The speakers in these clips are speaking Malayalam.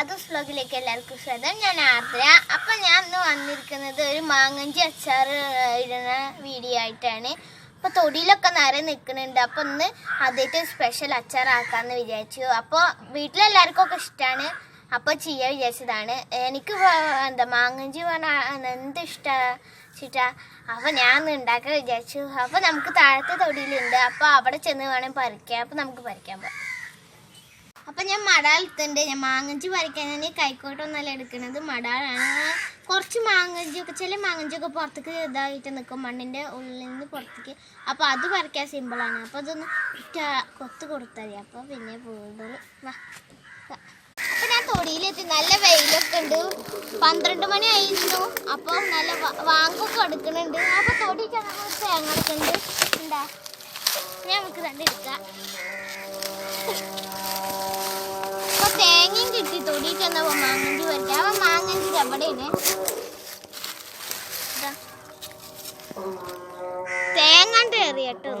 അത് വ്ലോഗിലേക്ക് എല്ലാവർക്കും സ്വാഗതം. ഞാൻ ആർദ്ര. അപ്പം ഞാൻ ഇന്ന് വന്നിരിക്കുന്നത് ഒരു മാങ്ങഞ്ചി അച്ചാർ ഇടുന്ന വീഡിയോ ആയിട്ടാണ്. അപ്പോൾ തൊടിയിലൊക്കെ നിറയെ നിൽക്കുന്നുണ്ട്. അപ്പോൾ ഇന്ന് ആദ്യമായിട്ട് സ്പെഷ്യൽ അച്ചാർ അച്ചാറാക്കാമെന്ന് വിചാരിച്ചു. അപ്പോൾ വീട്ടിലെല്ലാവർക്കും ഒക്കെ ഇഷ്ടമാണ് അപ്പോൾ ചെയ്യാൻ വിചാരിച്ചതാണ്. എനിക്ക് എന്താ മാങ്ങഞ്ചി പറഞ്ഞാൽ എന്ത് ഇഷ്ടമാ അപ്പോൾ ഞാൻ ഒന്ന് ഉണ്ടാക്കാൻ വിചാരിച്ചു. അപ്പോൾ നമുക്ക് താഴത്തെ തൊടിയിലുണ്ട്. അപ്പോൾ അവിടെ ചെന്ന് വേണം പറിക്കാം അപ്പോൾ നമുക്ക് പറിക്കാൻ പോകാം അപ്പൊ ഞാൻ മടാളത്തുണ്ട് ഞാൻ മാങ്ങഞ്ചി പറിക്കാൻ ഞാൻ കൈക്കോട്ടൊന്നല്ല എടുക്കുന്നത്. മടാളാണ് കുറച്ച് മാങ്ങഞ്ചി ഒക്കെ ചില മാങ്ങഞ്ചി ഒക്കെ പുറത്തേക്ക് ഇതായിട്ട് നിൽക്കും. മണ്ണിന്റെ ഉള്ളിൽ നിന്ന് പുറത്തേക്ക്. അപ്പോൾ അത് പറിക്കാൻ സിമ്പിളാണ് അപ്പോൾ അതൊന്ന് കൊത്തു കൊടുത്താൽ മതി. അപ്പോൾ പിന്നെ പോകുള്ളൂ വാ. ഞാൻ തൊടിയിലെത്തി. നല്ല വെയിലൊക്കെ ഉണ്ട്. പന്ത്രണ്ട് മണി ആയിരുന്നു അപ്പോൾ നല്ല വാങ്ങൊക്കെ എടുക്കുന്നുണ്ട്. അപ്പോൾ തൊടി നമ്മൾ തേങ്ങ ഉണ്ടാ ഞാൻ നമുക്ക് കണ്ടെടുക്കാം തൊടിയിട്ട് എന്നാ മാങ്ങഞ്ചി പറിക്കാം അവൻ മാങ്ങഞ്ചി എവിടെയാണ് തേങ്ങാണ്ട് എറിയട്ടോ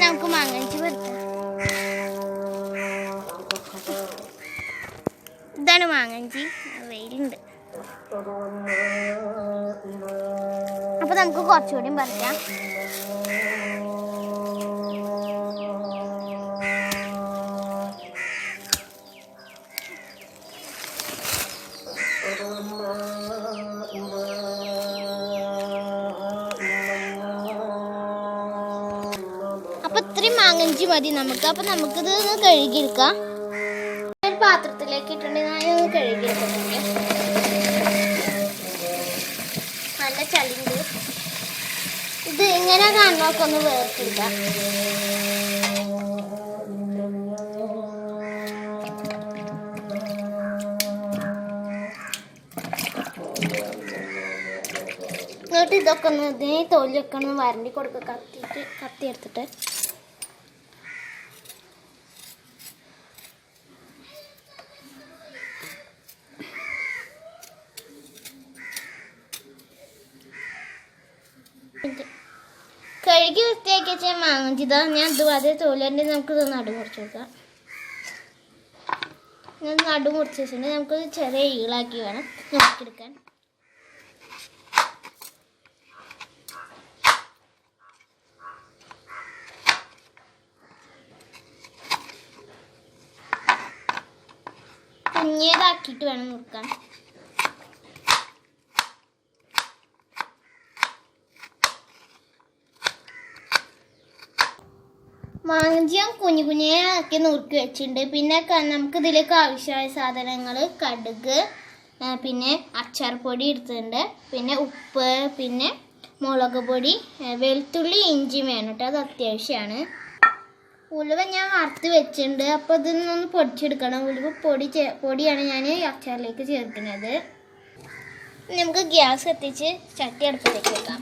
നമുക്ക് മാങ്ങഞ്ചി പറിക്കാം ഇതാണ് മാങ്ങഞ്ചി വെയിലുണ്ട് അപ്പൊ നമുക്ക് കുറച്ചുകൂടിയും പറിക്കാം ഇത്രയും മാങ്ങഞ്ചി മതി നമുക്ക്. അപ്പൊ നമുക്കിത് കഴുകിയെടുക്കാം. ഒരു പാത്രത്തിലേക്ക് ഇട്ടുണ്ടെങ്കിൽ ഞാൻ ഒന്ന് കഴുകിയെടുക്കുന്നുണ്ട് നല്ല ചളിണ്ട് ഇത് ഇങ്ങനെ കാണുന്നൊക്കെ ഒന്ന് വേർത്തിരിക്കാം എന്നിട്ട് ഇതൊക്കെ ഒന്ന് ഇതിന് തൊലിയൊക്കെ ഒന്ന് വരണ്ടി കൊടുക്കുക കത്തിയിട്ട് കത്തി എടുത്തിട്ട് ഇത് കഴുകി വൃത്തിയാക്കി വാങ്ങിച്ചതാ. ഞാൻ ഇത് അതേ നമുക്ക് ഇത് നടു മുറിച്ച് കൊടുക്കാം. ഞാൻ നടു മുറിച്ച് വെച്ചിട്ടുണ്ട്. നമുക്ക് ചെറിയ ഈളാക്കി വേണം നോക്കിയെടുക്കാൻ കുഞ്ഞേതാക്കിയിട്ട് വേണം മുറുക്കാൻ മാങ്ങഞ്ചി ഞാൻ കുഞ്ഞു കുഞ്ഞാക്കി നുറുക്കി വെച്ചിട്ടുണ്ട്. പിന്നെ നമുക്ക് ഇതിലേക്ക് ആവശ്യമായ സാധനങ്ങൾ കടുക് പിന്നെ അച്ചാർ പൊടി എടുത്തിട്ടുണ്ട്. പിന്നെ ഉപ്പ് പിന്നെ മുളക് പൊടി വെളുത്തുള്ളി ഇഞ്ചി വേണം കേട്ടോ. അത് അത്യാവശ്യമാണ് ഉലുവ ഞാൻ വറുത്ത് വെച്ചിട്ടുണ്ട്. അപ്പോൾ ഇതൊന്നൊന്ന് പൊടിച്ചെടുക്കണം. ഉലുവ പൊടി പൊടിയാണ് ഞാൻ അച്ചാറിലേക്ക് ചേർക്കുന്നത്. നമുക്ക് ഗ്യാസ് എത്തിച്ച് ചട്ടി അടുപ്പത്തേക്ക് വെക്കാം.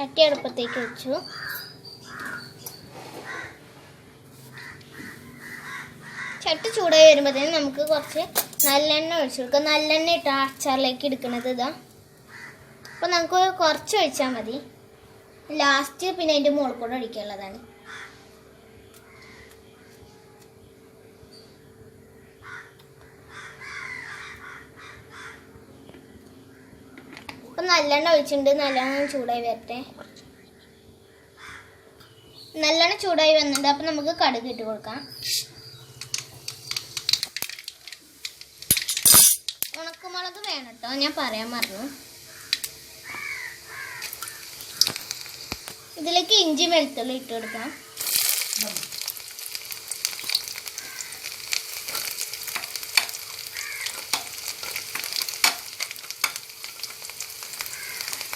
ചട്ടി അടുപ്പത്തേക്ക് വെച്ചു. ചട്ടി ചൂടായി വരുമ്പോഴത്തേനും നമുക്ക് കുറച്ച് നല്ലെണ്ണ ഒഴിച്ചു കൊടുക്കാം. നല്ലെണ്ണ ഇട്ട അച്ചാറിലേക്ക് എടുക്കണത് ഇതാ. അപ്പോൾ നമുക്ക് കുറച്ച് ഒഴിച്ചാൽ മതി. ലാസ്റ്റ് പിന്നെ അതിന്റെ മുകളിൽ കൂടെ ഒഴിക്കാനുള്ളതാണ്. അപ്പം നല്ലെണ്ണ ഒഴിച്ചിട്ടുണ്ട്. നല്ലെണ്ണം ചൂടായി വരട്ടെ. നല്ലെണ്ണ ചൂടായി വന്നിട്ടുണ്ട്. അപ്പം നമുക്ക് കടുക് ഇട്ട് കൊടുക്കാം. ഉണക്കുമുളക് വേണം കേട്ടോ ഞാൻ പറയാൻ മറന്നു. ഇതിലേക്ക് ഇഞ്ചി വെളുത്തുള്ളി ഇട്ട് കൊടുക്കാം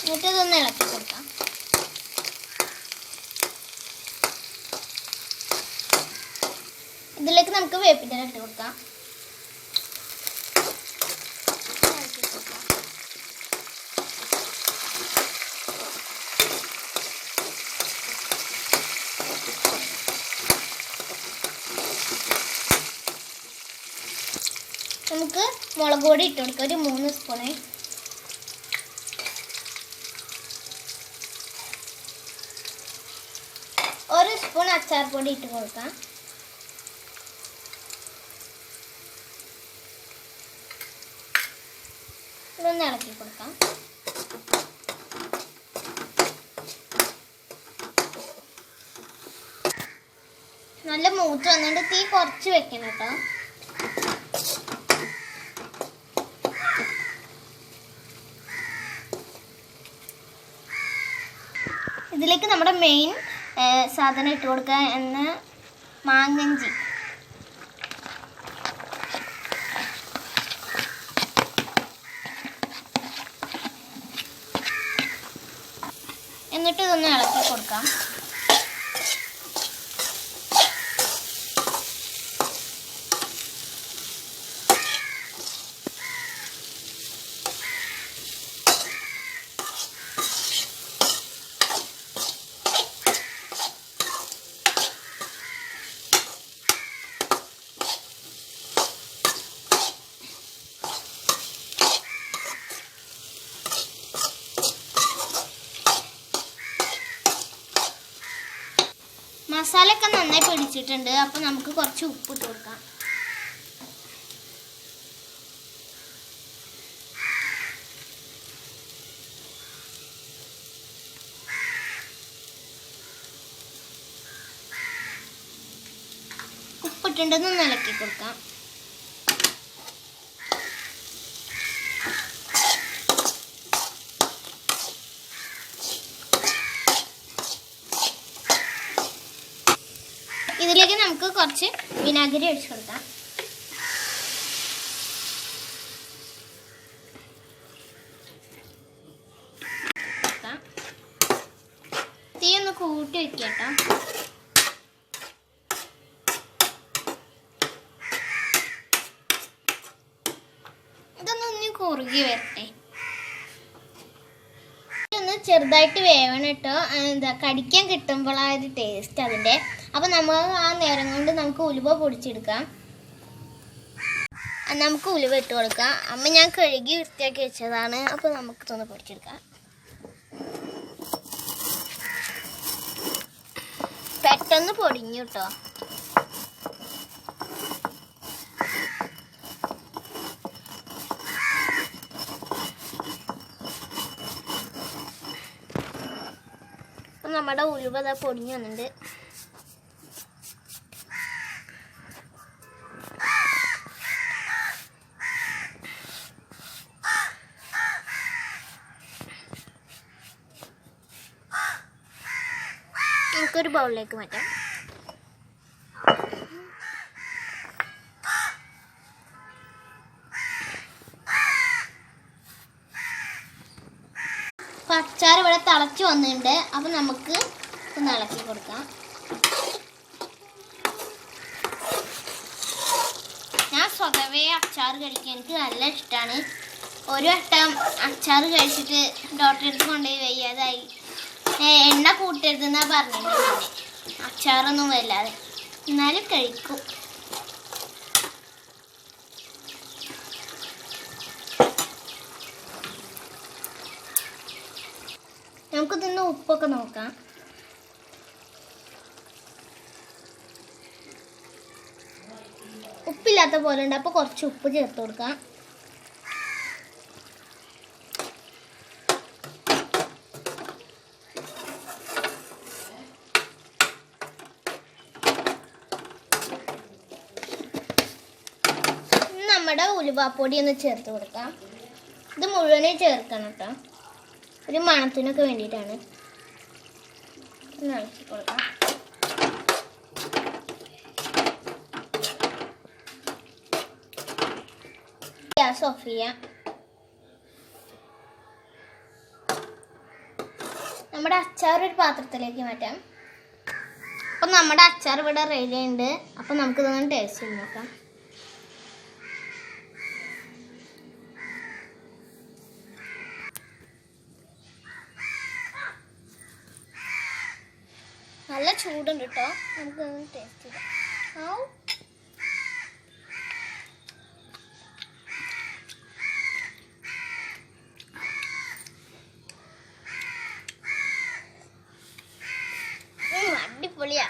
എന്നിട്ട് ഇതൊന്ന് ഇളക്കി കൊടുക്കാം ഇതിലേക്ക് നമുക്ക് വേപ്പിന്റെ ഇട്ട് കൊടുക്കാം. നമുക്ക് മുളക് പൊടി ഇട്ട് കൊടുക്കാം. ഒരു മൂന്ന് സ്പൂണ് സ്പൂൺ അച്ചാർ പൊടി ഇട്ട് കൊടുക്കാം. ഇതൊന്ന് ഇളക്കി കൊടുക്കാം. നല്ല മൂത്ത് വന്നിട്ട് തീ കുറച്ച് വെക്കണം കേട്ടോ. ഇതിലേക്ക് നമ്മുടെ മെയിൻ സാധനം ഇട്ട് കൊടുക്കുക എന്ന് മാങ്ങഞ്ചി എന്നിട്ട് ഇതൊന്ന് ഇളക്കി കൊടുക്കാം മസാല ഒക്കെ നന്നായി പിടിച്ചിട്ടുണ്ട്. അപ്പൊ നമുക്ക് കുറച്ച് ഉപ്പ് ഇട്ട് കൊടുക്കാം. ഉപ്പിട്ടുണ്ടെന്ന് ഇളക്കി കൊടുക്കാം ഇതിലേക്ക് കുറച്ച് വിനാഗിരി ഒഴിച്ചു കൊടുക്കാം. തീ ഒന്ന് കൂട്ടി വെക്കട്ടോ ഇതൊന്ന് ഒന്ന് കുറുകി വരട്ടെ. ചെറുതായിട്ട് വേവണം കേട്ടോ എന്താ കടിക്കാൻ കിട്ടുമ്പോഴാണ് ഒരു ടേസ്റ്റ് അതിന്റെ. അപ്പം നമ്മൾ ആ നേരം കൊണ്ട് നമുക്ക് ഉലുവ പൊടിച്ചെടുക്കാം. നമുക്ക് ഉലുവ ഇട്ട് കൊടുക്കാം. അമ്മ ഞാൻ കഴുകി വൃത്തിയാക്കി വെച്ചതാണ്. അപ്പോൾ നമുക്ക് ഇതൊന്ന് പൊടിച്ചെടുക്കാം. പെട്ടെന്ന് പൊടിഞ്ഞു കേട്ടോ. നമ്മുടെ ഉലുവ ദാ പൊടിഞ്ഞു വന്നിട്ടുണ്ട് നമുക്കൊരു ബൗളിലേക്ക് മാറ്റാം അപ്പം അച്ചാർ ഇവിടെ തിളച്ച് വന്നിട്ടുണ്ട്. അപ്പം നമുക്ക് ഒന്ന് ഇളക്കി കൊടുക്കാം. ഞാൻ സ്വതവേ അച്ചാർ കഴിക്കാൻ എനിക്ക് നല്ല ഇഷ്ടമാണ് ഒരു വട്ടം അച്ചാർ കഴിച്ചിട്ട് ഡോക്ടറെ അടുത്ത് കൊണ്ടുപോയി വയ്യാതായി. എണ്ണ കൂട്ടരുതെന്നാ പറഞ്ഞിട്ടുണ്ട് അച്ചാറൊന്നും വല്ലാതെ. എന്നാലും കഴിക്കും നമുക്കിതൊന്ന് ഉപ്പൊക്കെ നോക്കാം. ഉപ്പില്ലാത്ത പോലെ ഉണ്ട്. അപ്പോൾ കുറച്ച് ഉപ്പ് ചേർത്ത് കൊടുക്കാം. നമ്മുടെ ഉലുവാപ്പൊടി ഒന്ന് ചേർത്ത് കൊടുക്കാം. ഇത് മുഴുവനെ ചേർക്കണം കേട്ടോ. ഒരു മണത്തിനൊക്കെ വേണ്ടിയിട്ടാണ്. ഒന്ന് ഇളക്കി കൊടുക്കാം ഗ്യാസ് നമ്മുടെ അച്ചാർ ഒരു പാത്രത്തിലേക്ക് മാറ്റാം. അപ്പം നമ്മുടെ അച്ചാർ ഇവിടെ റെഡി ഉണ്ട് അപ്പം നമുക്ക് ഇതൊന്ന് ടേസ്റ്റ് ചെയ്ത് നോക്കാം. നല്ല ചൂടുണ്ട് കേട്ടോ നമുക്ക് ടേസ്റ്റ് ചെയ്യാം. ആവും അടിപൊളിയാ.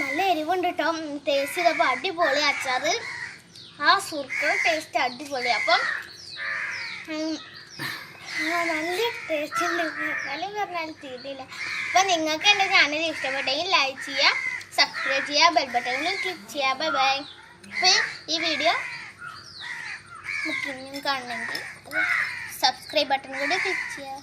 നല്ല എരിവുണ്ട് കേട്ടോ ടേസ്റ്റ് ചെയ്തപ്പോൾ അടിപൊളി അച്ചാറ്. ആ സുർക്ക ടേസ്റ്റ് അടിപൊളി അപ്പം നല്ല ടേസ്റ്റ് ഉണ്ട്. നല്ല പറഞ്ഞാൽ തീരില്ല. അപ്പം നിങ്ങൾക്ക് എന്റെ ചാനൽ ഇഷ്ടപ്പെട്ടെങ്കിൽ ലൈക്ക് ചെയ്യുക സബ്സ്ക്രൈബ് ചെയ്യുക ബെൽ ബട്ടണിൽ ക്ലിക്ക് ചെയ്യുക ബൈ ബൈ അപ്പം ഈ വീഡിയോ മുക്കിങ്ങും കാണണമെങ്കിൽ സബ്സ്ക്രൈബ് ബട്ടൺ കൂടി ക്ലിക്ക് ചെയ്യുക